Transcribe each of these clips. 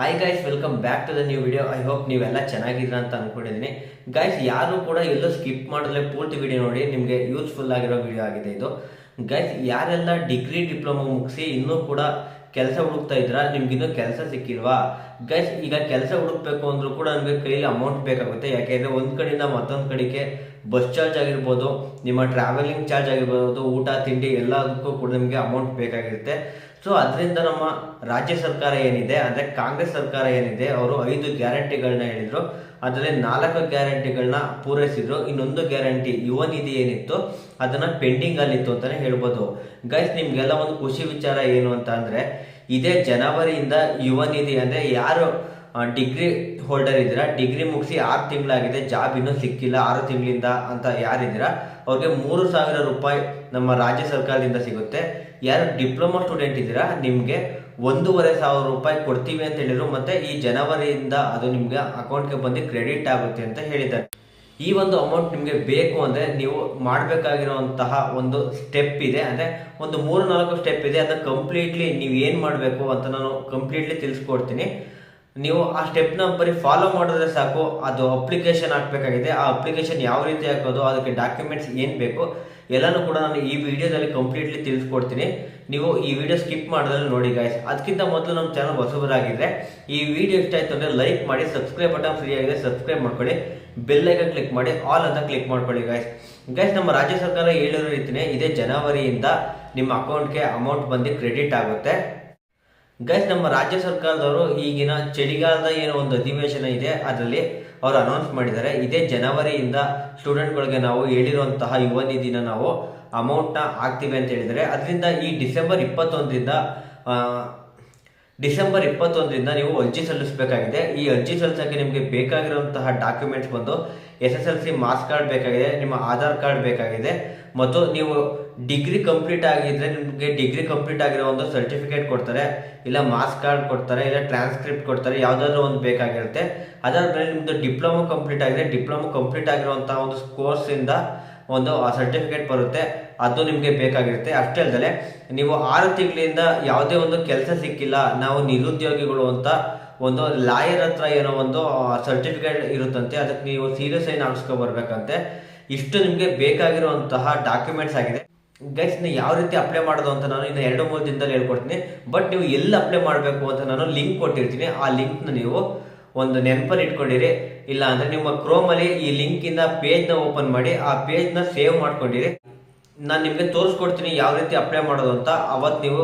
Hi guys welcome back to the new video I hope ನೀವೆಲ್ಲ ಚೆನ್ನಾಗಿದ್ರ ಅಂತ ಅನ್ಕೊಂಡಿದ್ದೀನಿ. ಗೈಸ್ ಯಾರು ಕೂಡ ಎಲ್ಲೂ ಸ್ಕಿಪ್ ಮಾಡಿದ್ರೆ ಪೂರ್ತಿ ವಿಡಿಯೋ ನೋಡಿ, ನಿಮಗೆ ಯೂಸ್ಫುಲ್ ಆಗಿರೋ ವಿಡಿಯೋ ಆಗಿದೆ ಇದು. ಗೈಸ್ ಯಾರೆಲ್ಲ ಡಿಗ್ರಿ ಡಿಪ್ಲೊಮಾ ಮುಗಿಸಿ ಇನ್ನೂ ಕೂಡ ಕೆಲಸ ಹುಡುಕ್ತಾ ಇದ್ರ ನಿಮ್ಗಿನ್ನೂ ಕೆಲಸ ಸಿಕ್ಕಿಲ್ವಾ? ಗೈಸ್ ಈಗ ಕೆಲಸ ಹುಡುಕ್ಬೇಕು ಅಂದ್ರೂ ಕೂಡ ನಮಗೆ ಕೈಲಿ ಅಮೌಂಟ್ ಬೇಕಾಗುತ್ತೆ. ಯಾಕೆಂದ್ರೆ ಒಂದ್ ಕಡೆಯಿಂದ ಮತ್ತೊಂದು ಕಡೆಗೆ ಬಸ್ ಚಾರ್ಜ್ ಆಗಿರ್ಬೋದು, ನಿಮ್ಮ ಟ್ರಾವೆಲಿಂಗ್ ಚಾರ್ಜ್ ಆಗಿರ್ಬೋದು, ಊಟ, ತಿಂಡಿ ಎಲ್ಲದಕ್ಕೂ ಕೂಡ ನಿಮಗೆ ಅಮೌಂಟ್ ಬೇಕಾಗಿರುತ್ತೆ. ಸೊ ಅದರಿಂದ ನಮ್ಮ ರಾಜ್ಯ ಸರ್ಕಾರ ಏನಿದೆ, ಅಂದರೆ ಕಾಂಗ್ರೆಸ್ ಸರ್ಕಾರ ಏನಿದೆ, ಅವರು ಐದು ಗ್ಯಾರಂಟಿಗಳನ್ನ ಹೇಳಿದರು. ಅದರಲ್ಲಿ ನಾಲ್ಕು ಗ್ಯಾರಂಟಿಗಳನ್ನ ಪೂರೈಸಿದ್ರು. ಇನ್ನೊಂದು ಗ್ಯಾರಂಟಿ ಯುವ ನಿಧಿ ಏನಿತ್ತು, ಅದನ್ನ ಪೆಂಡಿಂಗ್ ಅಂತಲೇ ಹೇಳ್ಬೋದು. ಗೈಸ್ ನಿಮಗೆಲ್ಲ ಒಂದು ಖುಷಿ ವಿಚಾರ ಏನು ಅಂತ ಅಂದರೆ, ಇದೇ ಜನವರಿಯಿಂದ ಯುವ ನಿಧಿ ಅಂದರೆ ಯಾರು ಡಿಗ್ರಿ ಹೋಲ್ಡರ್ ಇದ್ದೀರಾ? ಡಿಗ್ರಿ ಮುಗಿಸಿ ಆರು ತಿಂಗಳಾಗಿದೆ ಜಾಬ್ ಇನ್ನೂ ಸಿಕ್ಕಿಲ್ಲ, ಆರು ತಿಂಗಳಿಂದ ಅಂತ ಯಾರಿದ್ದೀರಾ? ಅವ್ರಿಗೆ ಮೂರು ಸಾವಿರ ರೂಪಾಯಿ ನಮ್ಮ ರಾಜ್ಯ ಸರ್ಕಾರದಿಂದ ಸಿಗುತ್ತೆ. ಯಾರು ಡಿಪ್ಲೊಮಾ ಸ್ಟೂಡೆಂಟ್ ಇದ್ದೀರಾ? ನಿಮಗೆ ಒಂದೂವರೆ ಸಾವಿರ ರೂಪಾಯಿ ಕೊಡ್ತೀವಿ ಅಂತ ಹೇಳಿದರು, ಮತ್ತು ಈ ಜನವರಿಯಿಂದ ಅದು ನಿಮಗೆ ಅಕೌಂಟ್ಗೆ ಬಂದು ಕ್ರೆಡಿಟ್ ಆಗುತ್ತೆ ಅಂತ ಹೇಳಿದ್ದಾರೆ. ಈ ಒಂದು ಅಮೌಂಟ್ ನಿಮಗೆ ಬೇಕು ಅಂದರೆ ನೀವು ಮಾಡಬೇಕಾಗಿರುವಂತಹ ಒಂದು ಸ್ಟೆಪ್ ಇದೆ. ಅಂದರೆ ಒಂದು ಮೂರು ನಾಲ್ಕು ಸ್ಟೆಪ್ ಇದೆ. ಅದನ್ನು ಕಂಪ್ಲೀಟ್ಲಿ ನೀವು ಏನು ಮಾಡಬೇಕು ಅಂತ ನಾನು ಕಂಪ್ಲೀಟ್ಲಿ ತಿಳಿಸ್ಕೊಡ್ತೀನಿ. ನೀವು ಆ ಸ್ಟೆಪ್ನ ಬರೀ ಫಾಲೋ ಮಾಡಿದ್ರೆ ಸಾಕು, ಅದು ಅಪ್ಲಿಕೇಶನ್ ಹಾಕಬೇಕಾಗಿದೆ. ಆ ಅಪ್ಲಿಕೇಶನ್ ಯಾವ ರೀತಿ ಹಾಕೋದು, ಅದಕ್ಕೆ ಡಾಕ್ಯುಮೆಂಟ್ಸ್ ಏನು ಬೇಕು, ಎಲ್ಲನೂ ಕೂಡ ನಾನು ಈ ವಿಡಿಯೋದಲ್ಲಿ ಕಂಪ್ಲೀಟ್ಲಿ ತಿಳಿಸ್ಕೊಡ್ತೀನಿ. ನೀವು ಈ ವಿಡಿಯೋ ಸ್ಕಿಪ್ ಮಾಡಿದ್ರೆ ನೋಡಿ ಗಾಯ್ಸ್ ಅದಕ್ಕಿಂತ ಮೊದಲು ನಮ್ಮ ಚಾನಲ್ ಹೊಸಬರಾಗಿದ್ರೆ, ಈ ವಿಡಿಯೋ ಇಷ್ಟ ಆಯ್ತು ಅಂದರೆ ಲೈಕ್ ಮಾಡಿ ಸಬ್ಸ್ಕ್ರೈಬ್ ಬಟನ್ ಫ್ರೀ ಆಗಿದೆ ಸಬ್ಸ್ಕ್ರೈಬ್ ಮಾಡ್ಕೊಳ್ಳಿ. ಬೆಲ್ ಐಕನ್ ಕ್ಲಿಕ್ ಮಾಡಿ ಆಲ್ ಅಂತ ಕ್ಲಿಕ್ ಮಾಡ್ಕೊಳ್ಳಿ ಗಾಯ್ಸ್ ಗೈಸ್ ನಮ್ಮ ರಾಜ್ಯ ಸರ್ಕಾರ ಹೇಳಿರೋ ರೀತಿನೇ ಇದೇ ಜನವರಿಯಿಂದ ನಿಮ್ಮ ಅಕೌಂಟ್ಗೆ ಅಮೌಂಟ್ ಬಂದು ಕ್ರೆಡಿಟ್ ಆಗುತ್ತೆ. ಗೈಸ್ ನಮ್ಮ ರಾಜ್ಯ ಸರ್ಕಾರದವರು ಈಗಿನ ಚಳಿಗಾಲದ ಏನೋ ಒಂದು ಅಧಿವೇಶನ ಇದೆ, ಅದರಲ್ಲಿ ಅವರು ಅನೌನ್ಸ್ ಮಾಡಿದ್ದಾರೆ. ಇದೇ ಜನವರಿಯಿಂದ ಸ್ಟೂಡೆಂಟ್ಗಳಿಗೆ ನಾವು ಹೇಳಿರುವಂತಹ ಯುವ ನಿಧಿನ ನಾವು ಅಮೌಂಟ್ನ ಹಾಕ್ತೀವಿ ಅಂತ ಹೇಳಿದರೆ ಅದರಿಂದ ಈ ಡಿಸೆಂಬರ್ ಇಪ್ಪತ್ತೊಂದರಿಂದ ಡಿಸೆಂಬರ್ ಇಪ್ಪತ್ತೊಂದರಿಂದ ನೀವು ಅರ್ಜಿ ಸಲ್ಲಿಸಬೇಕಾಗಿದೆ. ಈ ಅರ್ಜಿ ಸಲ್ಲಿಸೋಕ್ಕೆ ನಿಮಗೆ ಬೇಕಾಗಿರುವಂತಹ ಡಾಕ್ಯುಮೆಂಟ್ಸ್ ಬಂದು S S L C marks card ಬೇಕಾಗಿದೆ, ನಿಮ್ಮ ಆಧಾರ್ ಕಾರ್ಡ್ ಬೇಕಾಗಿದೆ, ಮತ್ತು ನೀವು ಡಿಗ್ರಿ ಕಂಪ್ಲೀಟ್ ಆಗಿದ್ರೆ ನಿಮಗೆ ಡಿಗ್ರಿ ಕಂಪ್ಲೀಟ್ ಆಗಿರೋ ಒಂದು ಸರ್ಟಿಫಿಕೇಟ್ ಕೊಡ್ತಾರೆ, ಇಲ್ಲ ಮಾರ್ಕ್ಸ್ ಕಾರ್ಡ್ ಕೊಡ್ತಾರೆ, ಇಲ್ಲ ಟ್ರಾನ್ಸ್ಕ್ರಿಪ್ಟ್ ಕೊಡ್ತಾರೆ, ಯಾವುದಾದ್ರೂ ಒಂದು ಬೇಕಾಗಿರುತ್ತೆ. ಅದಾದ್ಮೇಲೆ ನಿಮ್ಮದು ಡಿಪ್ಲೊಮಾ ಕಂಪ್ಲೀಟ್ ಆಗಿದೆ. ಡಿಪ್ಲೊಮಾ ಕಂಪ್ಲೀಟ್ ಆಗಿರುವಂತಹ ಒಂದು ಕೋರ್ಸಿಂದ ಒಂದು ಸರ್ಟಿಫಿಕೇಟ್ ಬರುತ್ತೆ, ಅದು ನಿಮಗೆ ಬೇಕಾಗಿರುತ್ತೆ. ಅಷ್ಟೇ ಅಲ್ಲದೆ ನೀವು ಆರು ತಿಂಗಳಿಂದ ಯಾವುದೇ ಒಂದು ಕೆಲಸ ಸಿಕ್ಕಿಲ್ಲ, ನಾವು ನಿರುದ್ಯೋಗಿಗಳು ಅಂತ ಒಂದು ಲಾಯರ್ ಹತ್ರ ಏನೋ ಒಂದು ಸರ್ಟಿಫಿಕೇಟ್ ಇರುತ್ತಂತೆ, ಅದಕ್ಕೆ ನೀವು ಸೀರಿಯಸ್ ಆಗಿ ಹಾಕ್ಸ್ಕೊ ಬರ್ಬೇಕಂತೆ ಇಷ್ಟು ನಿಮಗೆ ಬೇಕಾಗಿರುವಂತಹ ಡಾಕ್ಯುಮೆಂಟ್ಸ್ ಆಗಿದೆ. ಗೈಸ್ ಯಾವ ರೀತಿ ಅಪ್ಲೈ ಮಾಡೋದು ಅಂತ ನಾನು ಇನ್ನು ಎರಡು, ಮೂರು ದಿನದಲ್ಲಿ ಹೇಳ್ಕೊಡ್ತೀನಿ. ಬಟ್ ನೀವು ಎಲ್ಲಿ ಅಪ್ಲೈ ಮಾಡಬೇಕು ಅಂತ ನಾನು ಲಿಂಕ್ ಕೊಟ್ಟಿರ್ತೀನಿ. ಆ ಲಿಂಕ್ನ ನೀವು ಒಂದು ನೆನಪನ್ನು ಇಟ್ಕೊಂಡಿರಿ. ಇಲ್ಲ ಅಂದ್ರೆ ನಿಮ್ಮ ಕ್ರೋಮಲ್ಲಿ ಈ ಲಿಂಕ್ ಇಂದ ಪೇಜ್ನ ಓಪನ್ ಮಾಡಿ, ಆ ಪೇಜ್ನ ಸೇವ್ ಮಾಡ್ಕೊಂಡಿರಿ. ನಾನು ನಿಮಗೆ ತೋರಿಸ್ಕೊಡ್ತೀನಿ ಯಾವ ರೀತಿ ಅಪ್ಲೈ ಮಾಡೋದು ಅಂತ. ಅವತ್ತು ನೀವು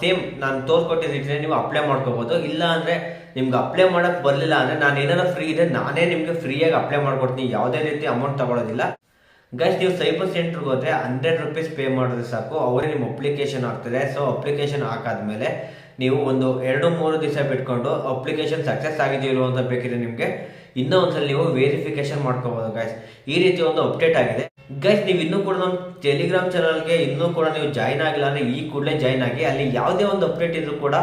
ಸೇಮ್ ನಾನು ತೋರಿಸ್ಕೊಟ್ಟಿದ್ರೆ ನೀವು ಅಪ್ಲೈ ಮಾಡ್ಕೋಬಹುದು ಇಲ್ಲ ಅಂದ್ರೆ ನಿಮ್ಗೆ ಅಪ್ಲೈ ಮಾಡಕ್ ಬರಲಿಲ್ಲ ಅಂದ್ರೆ ನಾನು ಏನಾರ ಫ್ರೀ ಇದೆ ನಾನೇ ನಿಮಗೆ ಫ್ರೀಯಾಗಿ ಅಪ್ಲೈ ಮಾಡ್ಕೊಡ್ತೀನಿ. ಯಾವುದೇ ರೀತಿ ಅಮೌಂಟ್ ತಗೊಳ್ಳೋದಿಲ್ಲ ಗೈಸ್ ನೀವು ಸೈಬರ್ ಸೆಂಟ್ರಿಗೆ ಹೋದ್ರೆ ಹಂಡ್ರೆಡ್ ರುಪೀಸ್ ಪೇ ಮಾಡಿದ್ರೆ ಸಾಕು. ಅವರೇ ನಿಮ್ಮ ಅಪ್ಲಿಕೇಶನ್ ಆಗ್ತದೆ ಸೊ ಅಪ್ಲಿಕೇಶನ್ ಹಾಕಾದ್ಮೇಲೆ ನೀವು ಒಂದು ಎರಡು, ಮೂರು ದಿವಸ ಬಿಟ್ಕೊಂಡು ಅಪ್ಲಿಕೇಶನ್ ಸಕ್ಸಸ್ ಆಗಿದೆಯೋ ಅಂತ ಬೇಕಿದ್ರೆ ನಿಮಗೆ ಇನ್ನೂ ಒಂದ್ಸಲ ನೀವು ವೆರಿಫಿಕೇಶನ್ ಮಾಡ್ಕೋಬಹುದು ಗೈಸ್ ಈ ರೀತಿ ಒಂದು ಅಪ್ಡೇಟ್ ಆಗಿದೆ. ಗೈಸ್ ನೀವು ಇನ್ನೂ ಕೂಡ ನಮ್ಮ ಟೆಲಿಗ್ರಾಮ್ ಚಾನಲ್ಗೆ ಇನ್ನೂ ಕೂಡ ನೀವು ಜಾಯ್ನ್ ಆಗಿಲ್ಲ ಅಂದ್ರೆ ಈ ಕೂಡಲೇ ಜಾಯ್ನ್ ಆಗಿ ಅಲ್ಲಿ ಯಾವುದೇ ಒಂದು ಅಪ್ಡೇಟ್ ಇದ್ರೂ ಕೂಡ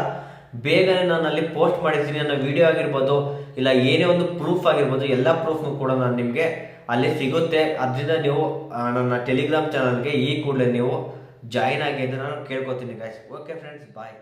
ಬೇಗನೆ ನಾನು ಅಲ್ಲಿ ಪೋಸ್ಟ್ ಮಾಡಿದ್ದೀನಿ ಅನ್ನೋ ವಿಡಿಯೋ ಆಗಿರ್ಬೋದು, ಇಲ್ಲ ಏನೇ ಒಂದು ಪ್ರೂಫ್ ಆಗಿರ್ಬೋದು, ಎಲ್ಲ ಪ್ರೂಫ್ನು ಕೂಡ ನಾನು ನಿಮಗೆ ಅಲ್ಲಿ ಸಿಗುತ್ತೆ. ಅದರಿಂದ ನೀವು ನನ್ನ ಟೆಲಿಗ್ರಾಮ್ ಚಾನಲ್ಗೆ ಈ ಕೂಡಲೇ ನೀವು ಜಾಯ್ನ್ ಆಗಿ ಅಂತ ನಾನು ಕೇಳ್ಕೊತೀನಿ ಗಾಯ್ಸ್ ಓಕೆ ಫ್ರೆಂಡ್ಸ್ ಬಾಯ್